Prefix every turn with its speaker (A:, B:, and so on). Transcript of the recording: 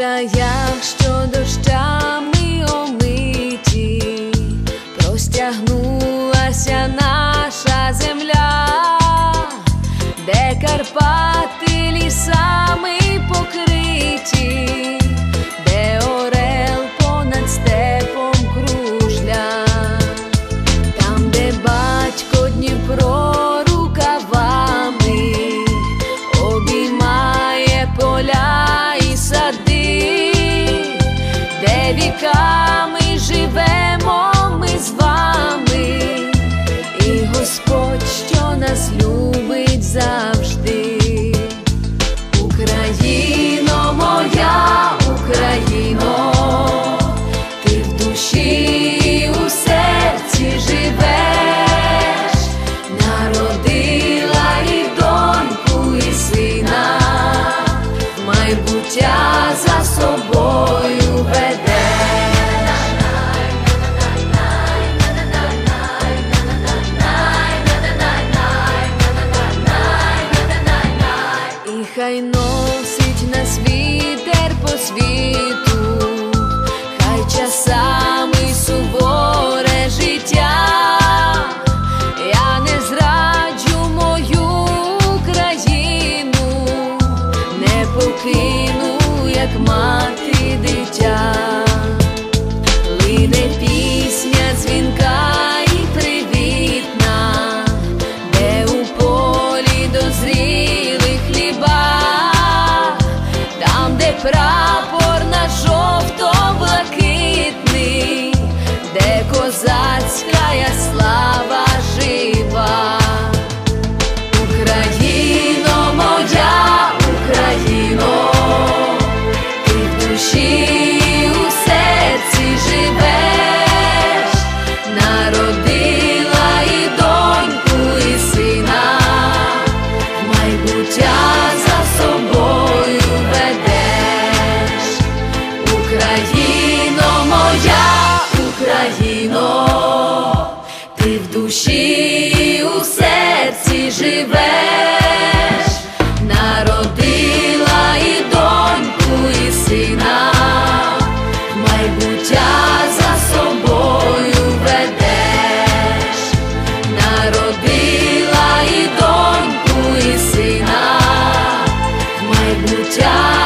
A: краях, що дощами омиті, простягнулася наша земля, де Карпати лісами покриті, де орел понад степом кружля, там, де батько Дніпро Україно моя, Україно, ти в душі у серці живеш, народила і доньку, і сина, майбуття за собою ведеш. І хай носить нас вітер по світу, хай часами суворе життя, я не зраджу мою країну, не покину, як мати дитя, там, де в у серці живеш, народила і доньку, і сина, майбуття за собою ведеш, народила і доньку, і сина, майбуття